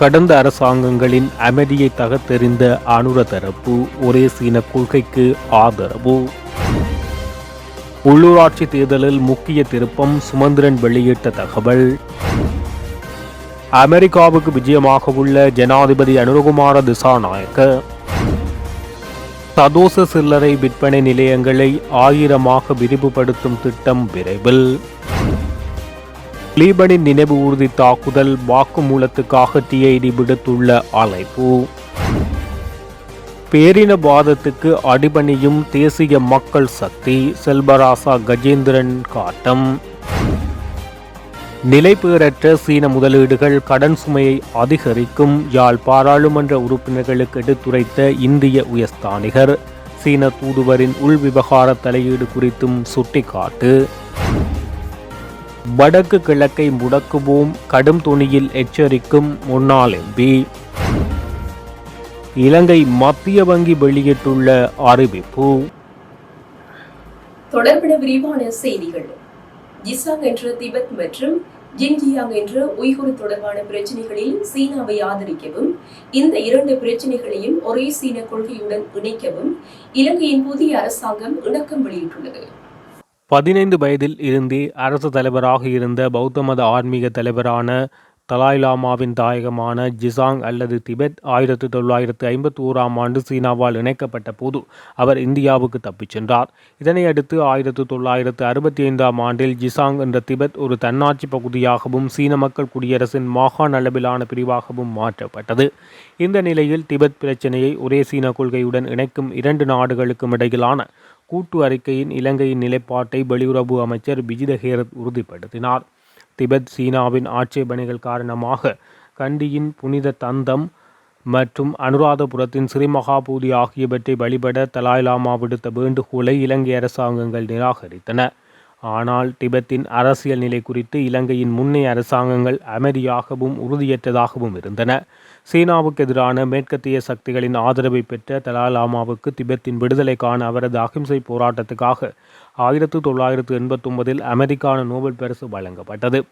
கடந்த அரசாங்கங்களின் அமைதியை தகர்த்தெறிந்த அனுர தரப்பு ஒரே சீன கொள்கைக்கு ஆதரவு. உள்ளூராட்சி தேர்தலில் முக்கிய திருப்பம் சுமந்திரன் வெளியிட்ட தகவல். அமெரிக்காவுக்கு விஜயமாக உள்ள ஜனாதிபதி அனுரகுமார திசாநாயக்க. சதோச சில்லறை விற்பனை நிலையங்களை ஆயிரமாக விரிவுபடுத்தும் திட்டம் விரைவில். லீபனின் நினைவு ஊர்தி தாக்குதல் வாக்குமூலத்துக்காக டிஐடி விடுத்துள்ள அழைப்பு. பேரினவாதத்துக்கு அடிபணியும் தேசிய மக்கள் சக்தி செல்வராசா கஜேந்திரன் காட்டம். நிலைபேறற்ற சீன முதலீடுகள் கடன் சுமையை அதிகரிக்கும் யாழ் பாராளுமன்ற உறுப்பினர்களுக்கு எடுத்துரைத்த இந்திய உயர்ஸ்தானிகர் சீன தூதுவரின் உள்விவகார தலையீடு குறித்தும் சுட்டிக்காட்டு. வடக்கு கிழக்கை முடக்குவோம். கடும் துணியில் எச்சரிக்கும் முன்னாள் எம்பி இலங்கை மத்திய வங்கி வெளியிட்டுள்ள அறிவிப்பு. தொடர்பிட விரிவான செய்திகள். ஜிசாங் என்ற திபெத் மற்றும் ஜின்ஜியாங் என்ற உய்குர் தொடர்பான பிரச்சனைகளில் சீனாவை ஆதரிக்கவும் இந்த இரண்டு பிரச்சனைகளையும் ஒரே சீன கொள்கையுடன் இணைக்கவும் இலங்கையின் புதிய அரசாங்கம் இணக்கம் வெளியிட்டுள்ளது. பதினைந்து வயதில் இருந்தே அரசு தலைவராக இருந்த பௌத்த மத ஆன்மீக தலைவரான தலாய் லாமாவின் தாயகமான ஜிசாங் அல்லது திபெத் ஆயிரத்தி தொள்ளாயிரத்து ஐம்பத்தி ஓராம் ஆண்டு சீனாவால் இணைக்கப்பட்ட போது அவர் இந்தியாவுக்கு தப்பிச் சென்றார். இதனையடுத்து ஆயிரத்தி தொள்ளாயிரத்து அறுபத்தி ஐந்தாம் ஆண்டில் ஜிசாங் என்ற திபெத் ஒரு தன்னாட்சி பகுதியாகவும் சீன மக்கள் குடியரசின் மாகாண அளவிலான பிரிவாகவும் மாற்றப்பட்டது. இந்த நிலையில் திபெத் பிரச்சினையை ஒரே சீன கொள்கையுடன் இணைக்கும் இரண்டு நாடுகளுக்கும் இடையிலான கூட்டு அறிக்கையின் இலங்கையின் நிலைப்பாட்டை வெளியுறவு அமைச்சர் விஜித ஹேரத் உறுதிப்படுத்தினார். திபெத் சீனாவின் ஆட்சேபனைகள் காரணமாக கண்டியின் புனித தந்தம் மற்றும் அனுராதபுரத்தின் ஸ்ரீமகாபூதி ஆகியவற்றை வழிபட தலாய் லாமா விடுத்த வேண்டுகோளை இலங்கை அரசாங்கங்கள் நிராகரித்தன. ஆனால் திபெத்தின் அரசியல் நிலை குறித்து இலங்கையின் முன்னைய அரசாங்கங்கள் அமைதியாகவும் உறுதியற்றதாகவும் இருந்தன. சீனாவுக்கு எதிரான மேற்கத்திய சக்திகளின் ஆதரவை பெற்ற தலாலாமாவுக்கு திபெத்தின் விடுதலைக்கான அவரது அகிம்சை போராட்டத்துக்காக ஆயிரத்து தொள்ளாயிரத்து எண்பத்தொன்பதில் அமெரிக்கான நோபல் பரிசு வழங்கப்பட்டது.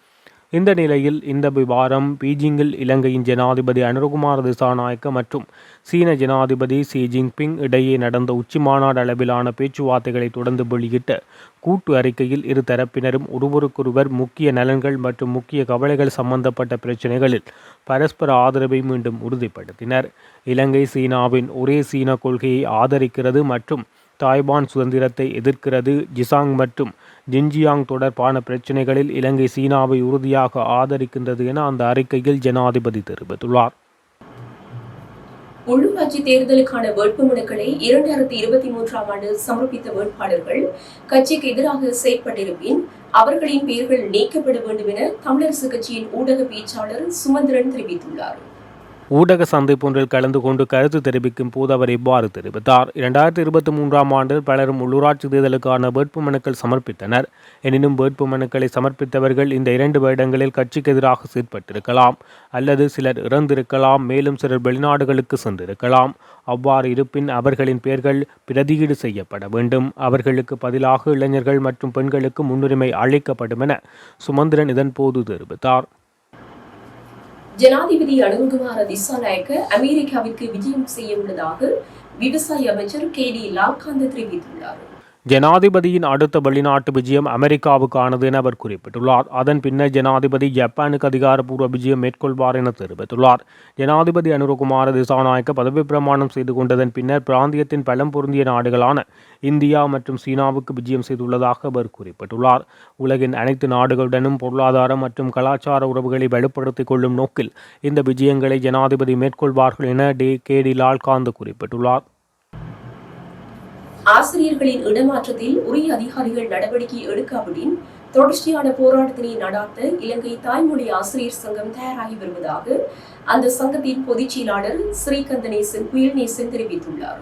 இந்த நிலையில் இந்த விவாரம் பீஜிங்கில் இலங்கையின் ஜனாதிபதி அனுருகுமார் திசாநாயக்க மற்றும் சீன ஜனாதிபதி ஷி ஜின்பிங் இடையே நடந்த உச்சிமாநாடு அளவிலான பேச்சுவார்த்தைகளை தொடர்ந்து வெளியிட்ட கூட்டு அறிக்கையில் இரு தரப்பினரும் ஒருவருக்கொருவர் முக்கிய நலன்கள் மற்றும் முக்கிய கவலைகள் சம்பந்தப்பட்ட பிரச்சினைகளில் பரஸ்பர ஆதரவை மீண்டும் உறுதிப்படுத்தினர். இலங்கை சீனாவின் ஒரே சீன கொள்கையை ஆதரிக்கிறது மற்றும் தாய்வான் சுதந்திரத்தை எதிர்க்கிறது ஜிசாங் மற்றும் ஜின்ஜியாங் தொடர்பான பிரச்சினைகளில் இலங்கை சீனாவை உறுதியாக ஆதரிக்கின்றது என அந்த அறிக்கையில் ஜனாதிபதி தெரிவித்துள்ளார். உள்ளூராட்சி தேர்தலுக்கான வேட்புமனுக்களை இரண்டாயிரத்தி இருபத்தி மூன்றாம் ஆண்டு சமர்ப்பித்த வேட்பாளர்கள் கட்சிக்கு எதிராக செயற்பட்டிருப்பின் அவர்களின் பெயர்கள் நீக்கப்பட வேண்டும் என தமிழரசு கட்சியின் ஊடக பேச்சாளர் சுமந்திரன் தெரிவித்துள்ளார். ஊடக சந்திப்பொன்றில் கலந்து கொண்டு கருத்து தெரிவிக்கும் போது அவர் இவ்வாறு தெரிவித்தார். இரண்டாயிரத்தி இருபத்தி மூன்றாம் ஆண்டில் பலரும் உள்ளூராட்சி தேர்தலுக்கான வேட்புமனுக்கள் சமர்ப்பித்தனர். எனினும் வேட்பு மனுக்களை சமர்ப்பித்தவர்கள் இந்த இரண்டு வருடங்களில் கட்சிக்கு எதிராக செயற்பட்டிருக்கலாம் அல்லது சிலர் இறந்திருக்கலாம் மேலும் சிலர் வெளிநாடுகளுக்கு சென்றிருக்கலாம். அவ்வாறு இருப்பின் அவர்களின் பெயர்கள் பிரதியீடு செய்யப்பட வேண்டும். அவர்களுக்கு பதிலாக இளைஞர்கள் மற்றும் பெண்களுக்கு முன்னுரிமை அளிக்கப்படும் என சுமந்திரன் இதன்போது தெரிவித்தார். ஜனாதிபதி அனுகுமார திசாநாயக்க அமெரிக்காவிற்கு விஜயம் செய்ய உள்ளதாக விவசாய அமைச்சர் கே டி லால்காந்த் தெரிவித்துள்ளார். ஜனாதிபதியின் அடுத்த வெளிநாட்டு விஜயம் அமெரிக்காவுக்கானது என அவர் குறிப்பிட்டுள்ளார். அதன் பின்னர் ஜனாதிபதி ஜப்பானுக்கு அதிகாரப்பூர்வ விஜயம் மேற்கொள்வார் என தெரிவித்துள்ளார். ஜனாதிபதி அனுரகுமார திசாநாயக்க பதவி பிரமாணம் செய்து கொண்டதன் பின்னர் பிராந்தியத்தின் பலம் பொருந்திய நாடுகளான இந்தியா மற்றும் சீனாவுக்கு விஜயம் செய்துள்ளதாக அவர் குறிப்பிட்டுள்ளார். உலகின் அனைத்து நாடுகளுடனும் பொருளாதார மற்றும் கலாச்சார உறவுகளை வலுப்படுத்திக் கொள்ளும் நோக்கில் இந்த விஜயங்களை ஜனாதிபதி மேற்கொள்வார்கள் என டே கே டி லால்காந்து குறிப்பிட்டுள்ளார். ஆசிரியர்களின் இடமாற்றத்தில் உரிய அதிகாரிகள் நடவடிக்கை எடுக்காவிடின் தொடர்ச்சியான போராட்டத்தினை நடாத்த இலங்கை தாய்மொழி ஆசிரியர் சங்கம் தயாராகி வருவதாக அந்த சங்கத்தின் பொதுச் செயலாளர் ஸ்ரீகந்தனேசன் குயில்நேசன் தெரிவித்துள்ளார்.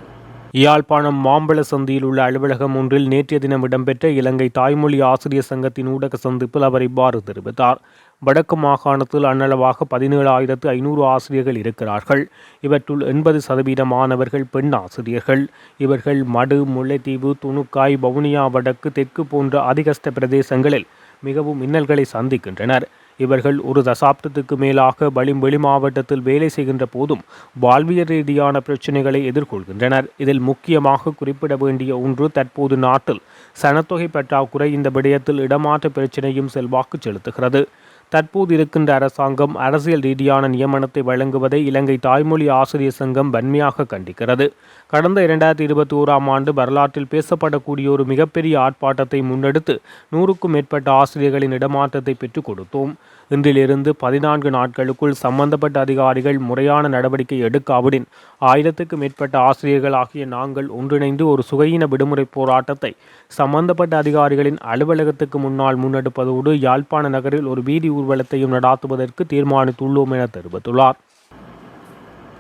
யாழ்ப்பாணம் மாம்பழ சந்தியில் உள்ள அலுவலகம் ஒன்றில் நேற்றைய தினம் இடம்பெற்ற இலங்கை தாய்மொழி ஆசிரியர் சங்கத்தின் ஊடக சந்திப்பில் அவர் இவ்வாறு தெரிவித்தார். வடக்கு மாகாணத்தில் அன்னளவாக பதினேழாயிரத்து ஐநூறு ஆசிரியர்கள் இருக்கிறார்கள். இவற்றுள் எண்பது சதவீத மாணவர்கள் பெண் ஆசிரியர்கள். இவர்கள் மடு முல்லைத்தீவு துணுக்காய் வவுனியா வடக்கு தெற்கு போன்ற அதிகஸ்த பிரதேசங்களில் மிகவும் இன்னல்களை சந்திக்கின்றனர். இவர்கள் ஒரு தசாப்தத்துக்கு மேலாக பலிம் வெளி மாவட்டத்தில் வேலை செய்கின்ற போதும் வாழ்வியல் ரீதியான பிரச்சினைகளை எதிர்கொள்கின்றனர். இதில் முக்கியமாக குறிப்பிட வேண்டிய ஒன்று தற்போது நாட்டில் சனத்தொகை பற்றாக்குறை இந்த விடயத்தில் இடமாற்ற பிரச்சினையும் செல்வாக்கு செலுத்துகிறது. தற்போது இருக்கின்ற அரசாங்கம் அரசியல் ரீதியான நியமனத்தை வழங்குவதை இலங்கை தாய்மொழி ஆசிரியர் சங்கம் வன்மையாக கண்டிக்கிறது. கடந்த இரண்டாயிரத்தி இருபத்தி ஓராம் ஆண்டு வரலாற்றில் பேசப்படக்கூடிய ஒரு மிகப்பெரிய ஆர்ப்பாட்டத்தை முன்னெடுத்து நூறுக்கும் மேற்பட்ட ஆசிரியர்களின் இடமாற்றத்தை பெற்றுக் கொடுத்தோம். இன்றிலிருந்து பதினான்கு நாட்களுக்குள் சம்பந்தப்பட்ட அதிகாரிகள் முறையான நடவடிக்கை எடுக்காவிடின். ஆயிரத்துக்கு மேற்பட்ட ஆசிரியர்கள் ஆகிய நாங்கள் ஒன்றிணைந்து ஒரு சுகையின விடுமுறை போராட்டத்தை சம்பந்தப்பட்ட அதிகாரிகளின் அலுவலகத்துக்கு முன்னால் முன்னெடுப்பதோடு யாழ்ப்பாண நகரில் ஒரு வீதி ஊர்வலத்தையும் நடாத்துவதற்கு தீர்மானித்துள்ளோம் என தெரிவித்துள்ளார்.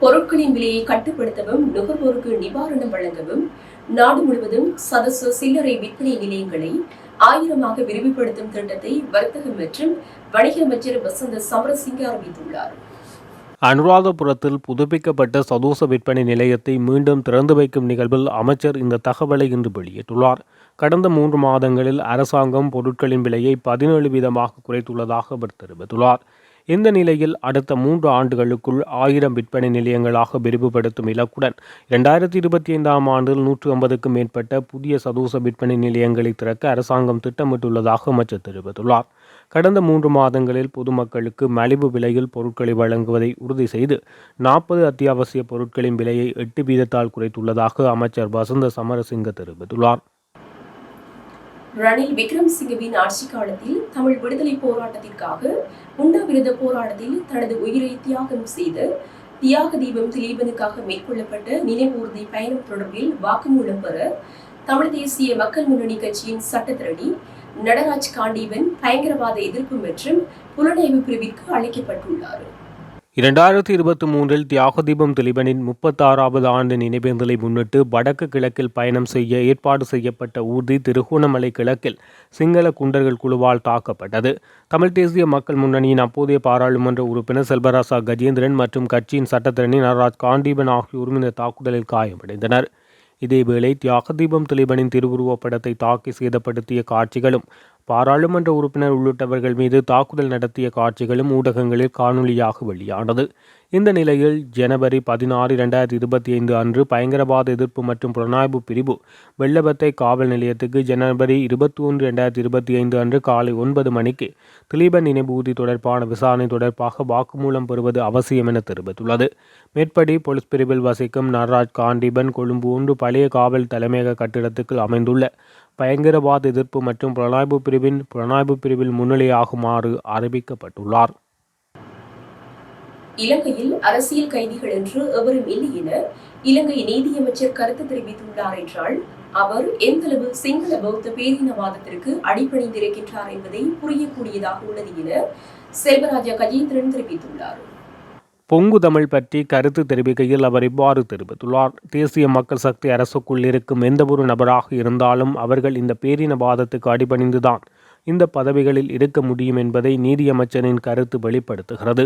பொருட்களின் விலையை கட்டுப்படுத்தவும் நுகர்வோருக்கு நிவாரணம் வழங்கவும் நாடு முழுவதும் சதசு சில்லறை விற்பனை நிலையங்களை ஆயிரமாக விரிவுபடுத்தும் திட்டத்தை வர்த்தகம் மற்றும் வணிக அமைச்சர் வசந்த சமரசிங்க அறிவித்துள்ளார். அனுராதபுரத்தில் புதுப்பிக்கப்பட்ட சதோச விற்பனை நிலையத்தை மீண்டும் திறந்து வைக்கும் நிகழ்வில் அமைச்சர் இந்த தகவலை இன்று வெளியிட்டுள்ளார். கடந்த மூன்று மாதங்களில் அரசாங்கம் பொருட்களின் விலையை பதினேழு வீதமாக குறைத்துள்ளதாக அவர் தெரிவித்துள்ளார். இந்த நிலையில் அடுத்த மூன்று ஆண்டுகளுக்குள் ஆயிரம் விற்பனை நிலையங்களாக விரிவுபடுத்தும் இலக்குடன் இரண்டாயிரத்தி இருபத்தி ஐந்தாம் ஆண்டில் நூற்று ஐம்பதுக்கும் மேற்பட்ட புதிய சதூச விற்பனை நிலையங்களை திறக்க அரசாங்கம் திட்டமிட்டுள்ளதாக அமைச்சர் தெரிவித்துள்ளார். கடந்த மூன்று மாதங்களில் பொதுமக்களுக்கு மலிவு விலையில் பொருட்களை வழங்குவதை உறுதி செய்து நாற்பது அத்தியாவசிய பொருட்களின் விலையை எட்டு வீதத்தால் குறைத்துள்ளதாக அமைச்சர் வசந்த சமரசிங்க தெரிவித்துள்ளார். ரணில் விக்ரம்சிங்கவின் ஆட்சி காலத்தில் தமிழ் விடுதலை போராட்டத்திற்காக உண்ணாவிரத போராட்டத்தில் தனது உயிரை தியாகம் செய்த தியாக தீபம் திலீபனுக்காக மேற்கொள்ளப்பட்ட நினைவூர்தி பயணம் தொடர்பில் வாக்குமூலம் பெற தமிழ் தேசிய மக்கள் முன்னணி கட்சியின் சட்டத்திரணி நடராஜ் காண்டீபன் பயங்கரவாத எதிர்ப்பு மற்றும் புலனாய்வு பிரிவிற்கு அழைக்கப்பட்டுள்ளார். இரண்டாயிரத்தி இருபத்தி மூன்றில் தியாகதீபம் திலீபனின் முப்பத்தாறாவது ஆண்டு நினைவேந்தலை முன்னிட்டு வடக்கு கிழக்கில் பயணம் செய்ய ஏற்பாடு செய்யப்பட்ட ஊர்தி திருகோணமலை கிழக்கில் சிங்கள குண்டர்கள் குழுவால் தாக்கப்பட்டது. தமிழ் தேசிய மக்கள் முன்னணியின் அப்போதைய பாராளுமன்ற உறுப்பினர் செல்வராசா கஜேந்திரன் மற்றும் கட்சியின் சட்டத்திரணி நரராஜ் காண்டீபன் ஆகியோரும் இந்த தாக்குதலில் காயமடைந்தனர். இதேவேளை தியாகதீபம் திலீபனின் திருவுருவப்படத்தை தாக்கி சேதப்படுத்திய காட்சிகளும் பாராளுமன்ற உறுப்பினர் உள்ளிட்டவர்கள் மீது தாக்குதல் நடத்திய காட்சிகளும் ஊடகங்களில் காணொலியாக வெளியானது. இந்த நிலையில் ஜனவரி பதினாறு இரண்டாயிரத்தி இருபத்தி ஐந்து அன்று பயங்கரவாத எதிர்ப்பு மற்றும் புலனாய்வு பிரிவு வெள்ளபத்தை காவல் நிலையத்துக்கு ஜனவரி இருபத்தி ஒன்று இரண்டாயிரத்தி இருபத்தி ஐந்து அன்று காலை ஒன்பது மணிக்கு திலீபன் நினைவூதி தொடர்பான விசாரணை தொடர்பாக வாக்குமூலம் பெறுவது அவசியம் என தெரிவித்துள்ளது. மேற்படி போலீஸ் பிரிவில் வசிக்கும் நடராஜ் காண்டிபன் கொழும்பு ஒன்று பழைய காவல் தலைமையக கட்டிடத்துக்கு அமைந்துள்ள பயங்கரவாத எதிர்ப்பு மற்றும் புலனாய்வு பிரிவின் புலனாய்வு பிரிவில் முன்னிலையாகுமாறு அறிவிக்கப்பட்டுள்ளார். இலங்கையில் அரசியல் கைதிகள் என்று எவரும் இல்லை என இலங்கை நீதியமைச்சர் கருத்து தெரிவித்துள்ளார் என்றால் அவர் எந்தளவு சிங்கள பௌத்த பேரினவாதத்திற்கு அடிப்படைந்திருக்கின்றார் என்பதை புரியக்கூடியதாக உள்ளது என செல்வராஜா கஜேந்திரன் தெரிவித்துள்ளார். பொங்கு தமிழ் பற்றி கருத்து தெரிவிக்கையில் அவர் இவ்வாறு தெரிவித்துள்ளார். தேசிய மக்கள் சக்தி அரசுக்குள் இருக்கும் எந்தவொரு நபராக இருந்தாலும் அவர்கள் இந்த பேரினவாதத்துக்கு அடிபணிந்துதான் இந்த பதவிகளில் இருக்க முடியும் என்பதை நீதியமைச்சரின் கருத்து வெளிப்படுத்துகிறது.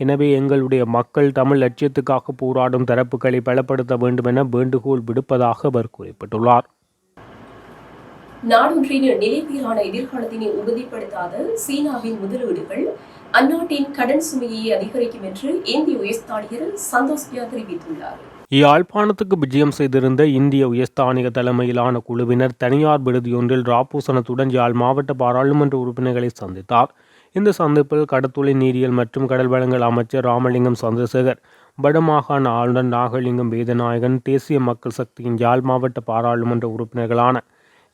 எனவே எங்களுடைய மக்கள் தமிழ் லட்சியத்துக்காக போராடும் தரப்புகளை பலப்படுத்த வேண்டும் என வேண்டுகோள் விடுப்பதாக அவர் குறிப்பிட்டுள்ளார். நாடொன்றின் நிலைமையான எதிர்காலத்தினை உறுதிப்படுத்தாத சீனாவின் முதலீடுகள் அந்நாட்டின் கடன் சுமையை அதிகரிக்கும் என்று இந்திய உயர்ஸ்தானிகர் சந்தோஷ் பியா தெரிவித்துள்ளார். யாழ்ப்பாணத்துக்கு விஜயம் செய்திருந்த இந்திய உயர்ஸ்தானிக தலைமையிலான குழுவினர் தனியார் விடுதியொன்றில் ராப்பூசனத்துடன் யாழ் மாவட்ட பாராளுமன்ற உறுப்பினர்களை சந்தித்தார். இந்த சந்திப்பில் கடத்தொழில் நீரியல் மற்றும் கடல் வளங்கள் அமைச்சர் ராமலிங்கம் சந்திரசேகர் வடமாகாண ஆளுநர் நாகலிங்கம் வேதநாயகன் தேசிய மக்கள் சக்தியின் யாழ் மாவட்ட பாராளுமன்ற உறுப்பினர்களான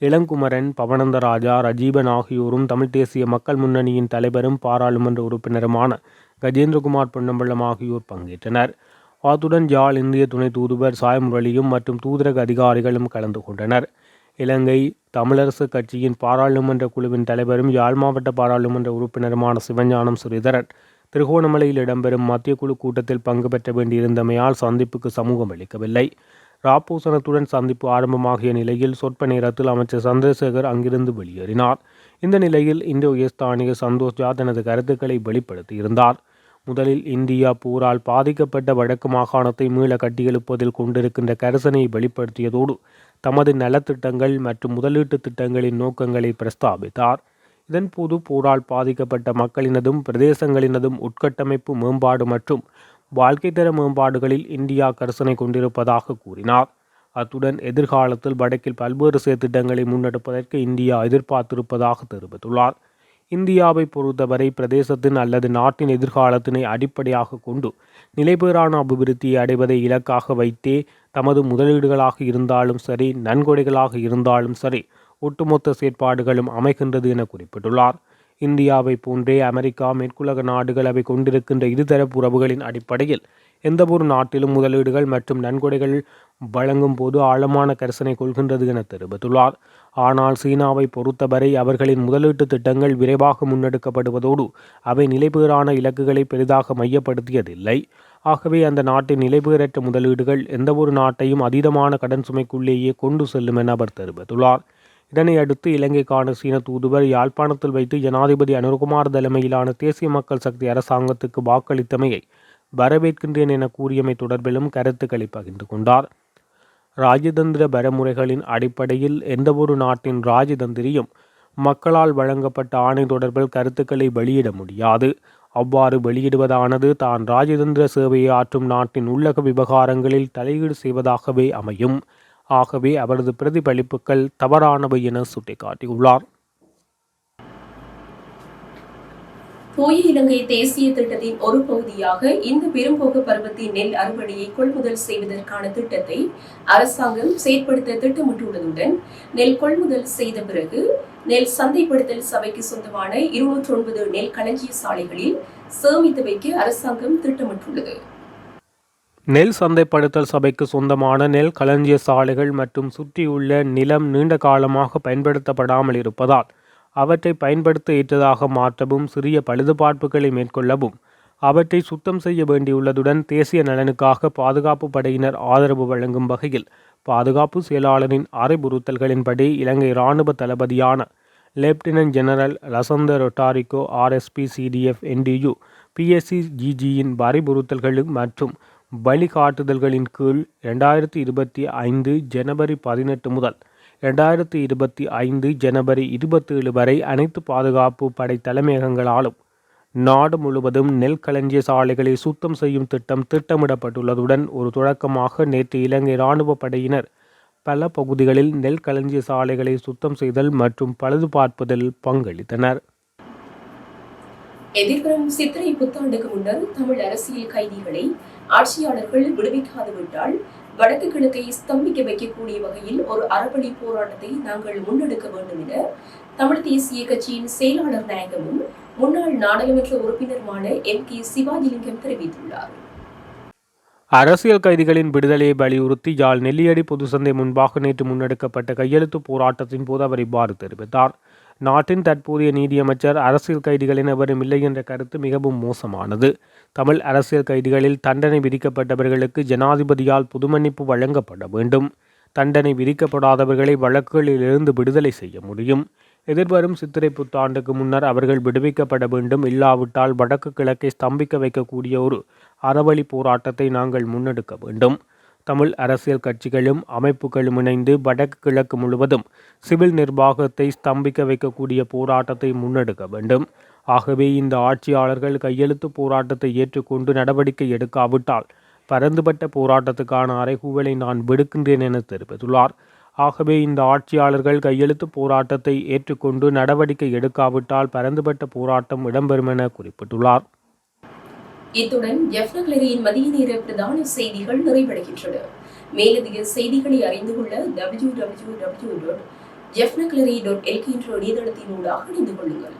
இளங்குமரன் பவனந்தராஜா ரஜீபன் ஆகியோரும் தமிழ் தேசிய மக்கள் முன்னணியின் தலைவரும் பாராளுமன்ற உறுப்பினருமான கஜேந்திரகுமார் பொன்னம்பலம் ஆகியோர் பங்கேற்றனர். அத்துடன் ஜாழ் இந்திய துணை தூதுவர் சாய்முரளியும் மற்றும் தூதரக அதிகாரிகளும் கலந்து கொண்டனர். இலங்கை தமிழரசு கட்சியின் பாராளுமன்ற குழுவின் தலைவரும் யாழ் மாவட்ட பாராளுமன்ற உறுப்பினருமான சிவஞானம் ஸ்ரீதரன் திருகோணமலையில் இடம்பெறும் மத்திய குழு கூட்டத்தில் பங்கு பெற்ற வேண்டியிருந்தமையால் சந்திப்புக்கு சமூகம் அளிக்கவில்லை. ராப்பூசணத்துடன் சந்திப்பு ஆரம்பமாகிய நிலையில் சொற்ப நேரத்தில் அமைச்சர் சந்திரசேகர் அங்கிருந்து வெளியேறினார். இந்த நிலையில் இந்திய உயர்ஸ்தானிக சந்தோஷ் ஜா தனது கருத்துக்களை வெளிப்படுத்தியிருந்தார். முதலில் இந்தியா போரால் பாதிக்கப்பட்ட வடக்கு மாகாணத்தை மீள கட்டியெழுப்பதில் கொண்டிருக்கின்ற கரிசனையை வெளிப்படுத்தியதோடு தமது நலத்திட்டங்கள் மற்றும் முதலீட்டு திட்டங்களின் நோக்கங்களை பிரஸ்தாபித்தார். இதன்போது போரால் பாதிக்கப்பட்ட மக்களினதும் பிரதேசங்களினதும் உட்கட்டமைப்பு மேம்பாடு மற்றும் வாழ்க்கை தர மேம்பாடுகளில் இந்தியா கரிசனை கொண்டிருப்பதாக கூறினார். அத்துடன் எதிர்காலத்தில் வடக்கில் பல்வேறு செயற்திட்டங்களை முன்னெடுப்பதற்கு இந்தியா எதிர்பார்த்திருப்பதாக தெரிவித்துள்ளார். இந்தியாவை பொறுத்தவரை பிரதேசத்தின் அல்லது நாட்டின் எதிர்காலத்தினை அடிப்படையாக கொண்டு நிலைபேறான அபிவிருத்தியை அடைவதை இலக்காக வைத்தே தமது முதலீடுகளாக இருந்தாலும் சரி நன்கொடைகளாக இருந்தாலும் சரி ஒட்டுமொத்த செயற்பாடுகளும் அமைகின்றது என குறிப்பிட்டுள்ளார். இந்தியாவை போன்றே அமெரிக்கா மேற்குலக நாடுகள் அவை கொண்டிருக்கின்ற இருதரப்பு உறவுகளின் அடிப்படையில் எந்தவொரு நாட்டிலும் முதலீடுகள் மற்றும் நன்கொடைகள் வழங்கும் போது ஆழமான கரிசனை கொள்கின்றது என தெரிவித்துள்ளார். ஆனால் சீனாவை பொறுத்தவரை அவர்களின் முதலீட்டு திட்டங்கள் விரைவாக முன்னெடுக்கப்படுவதோடு அவை நிலைபேறான இலக்குகளை பெரிதாக மையப்படுத்தியதில்லை. ஆகவே அந்த நாட்டின் நிலைபேறற்ற முதலீடுகள் எந்தவொரு நாட்டையும் அதீதமான கடன் சுமைக்குள்ளேயே கொண்டு செல்லும் என அவர் தெரிவித்துள்ளார். இதனை அடுத்து இலங்கைக்கான சீன தூதுவர் யாழ்ப்பாணத்தில் வைத்து ஜனாதிபதி அனுர்குமார் தலைமையிலான தேசிய மக்கள் சக்தி அரசாங்கத்துக்கு வாக்களித்தமையை வரவேற்கின்றேன் என கூறியமை தொடர்பிலும் கருத்துக்களை பகிர்ந்து கொண்டார். ராஜதந்திர வரமுறைகளின் அடிப்படையில் எந்தவொரு நாட்டின் ராஜதந்திரியும் மக்களால் வழங்கப்பட்ட ஆணை தொடர்பில் கருத்துக்களை வெளியிட முடியாது. அவ்வாறு வெளியிடுவதானது தான் ராஜதந்திர சேவையை ஆற்றும் நாட்டின் உள்ளக விவகாரங்களில் தலையீடு செய்வதாகவே அமையும். ஆகவே அவரது பிரதிபலிப்புகள் தவறானவை என சுட்டிக்காட்டியுள்ளார். தூய இலங்கை தேசிய திட்டத்தின் ஒரு பகுதியாக இந்த பெரும்போக்கு பருவத்தின் நெல் அறுவடையை கொள்முதல் செய்வதற்கான திட்டத்தை அரசாங்கம் செயற்படுத்த திட்டமிட்டுள்ளதுடன் நெல் கொள்முதல் செய்த பிறகு நெல் சந்தைப்படுத்தல் சபைக்கு சொந்தமான இருநூற்றி ஒன்பது நெல் களஞ்சிய சாலைகளில் சேமித்து வைக்க அரசாங்கம் திட்டமிட்டுள்ளது. நெல் சந்தைப்படுத்தல் சபைக்கு சொந்தமான நெல் களஞ்சிய சாலைகள் மற்றும் சுற்றியுள்ள நிலம் நீண்ட காலமாக பயன்படுத்தப்படாமல் இருப்பதால் அவற்றை பயன்படுத்த ஏற்றதாக மாற்றவும் சிறிய பழுதுபார்ப்புகளை மேற்கொள்ளவும் அவற்றை சுத்தம் செய்ய வேண்டியுள்ளதுடன் தேசிய நலனுக்காக பாதுகாப்பு படையினர் ஆதரவு வழங்கும் வகையில் பாதுகாப்பு செயலாளரின் அறிவுறுத்தல்களின்படி இலங்கை இராணுவ தளபதியான lieutenant general Lasantha Rodrigo RSP CDF NDU PSC ஜிஜியின் அறிவுறுத்தல்கள் மற்றும் வழிகாட்டுதல்களின் கீழ் இரண்டாயிரத்தி இருபத்தி ஐந்து ஜனவரி பதினெட்டு முதல் இரண்டாயிரத்தி இருபத்தி ஐந்து ஜனவரி இருபத்தேழு வரை அனைத்து பாதுகாப்பு படை தலைமையகங்களாலும் நாடு முழுவதும் நெல் களஞ்சிய சாலைகளை சுத்தம் செய்யும் திட்டம் திட்டமிடப்பட்டுள்ளதுடன் ஒரு தொடக்கமாக நேற்று இலங்கை இராணுவ படையினர் பல பகுதிகளில் நெல் களஞ்சிய சாலைகளை சுத்தம் செய்தல் மற்றும் பழுது பார்ப்பதில் பங்களித்தனர். எதிர்வரும் சித்திரை புத்தாண்டுக்கு முன்னர் தமிழ் அரசியல் கைதிகளை ஆட்சியாளர்கள் விடுவிக்காது விட்டால் வடக்கு கிழக்கை ஸ்தம்பிக்க வைக்கக்கூடிய வகையில் ஒரு அறவழி போராட்டத்தை நாங்கள் முன்னெடுக்க வேண்டும் என தமிழ் தேசிய கட்சியின் செயலாளர் நாயகமும் முன்னாள் நாடாளுமன்ற உறுப்பினருமான எம் கே சிவாஜிலிங்கம் தெரிவித்துள்ளார். அரசியல் கைதிகளின் விடுதலையை வலியுறுத்தி யாழ் நெல்லியடி பொதுசந்தை முன்பாக நேற்று முன்னெடுக்கப்பட்ட கையெழுத்து போராட்டத்தின் போது அவர் இவ்வாறு தெரிவித்தார். நாட்டின் தற்போதைய நீதியமைச்சர் அரசியல் கைதிகளின் எவரும் இல்லை என்ற கருத்து மிகவும் மோசமானது. தமிழ் அரசியல் கைதிகளில் தண்டனை விதிக்கப்பட்டவர்களுக்கு ஜனாதிபதியால் புதுமன்னிப்பு வழங்கப்பட வேண்டும். தண்டனை விதிக்கப்படாதவர்களை வழக்குகளிலிருந்து விடுதலை செய்ய முடியும். எதிர்வரும் சித்திரை புத்தாண்டுக்கு முன்னர் அவர்கள் விடுவிக்கப்பட வேண்டும். இல்லாவிட்டால் வடக்கு கிழக்கை ஸ்தம்பிக்க வைக்கக்கூடிய ஒரு அறவழி போராட்டத்தை நாங்கள் முன்னெடுக்க வேண்டும். தமிழ் அரசியல் கட்சிகளும் அமைப்புகளும் இணைந்து வடக்கு கிழக்கு முழுவதும் சிவில் நிர்வாகத்தை ஸ்தம்பிக்க வைக்கக்கூடிய போராட்டத்தை முன்னெடுக்க வேண்டும். ஆகவே இந்த ஆட்சியாளர்கள் கையெழுத்து போராட்டத்தை ஏற்றுக்கொண்டு நடவடிக்கை எடுக்காவிட்டால் பரந்துபட்ட போராட்டத்துக்கான அறைகூவலை நான் விடுக்கின்றேன் என தெரிவித்துள்ளார். ஆகவே இந்த ஆட்சியாளர்கள் கையெழுத்து போராட்டத்தை ஏற்றுக்கொண்டு நடவடிக்கை எடுக்காவிட்டால் பரந்துபட்ட போராட்டம் இடம்பெறும் என குறிப்பிட்டுள்ளார். இத்துடன் ஜெஃப்னக்லரியின் மதிய நேர பிரதான செய்திகள் நிறைவடைகின்றன. மேலதிக செய்திகளை அறிந்து கொள்ள டபிள்யூ டபிள்யூ டபிள்யூ டாட் ஜெஃப்னக்லரி டாட் எல்கே என்ற இணையதளத்தினூடாக இணைந்து கொள்ளுங்கள்.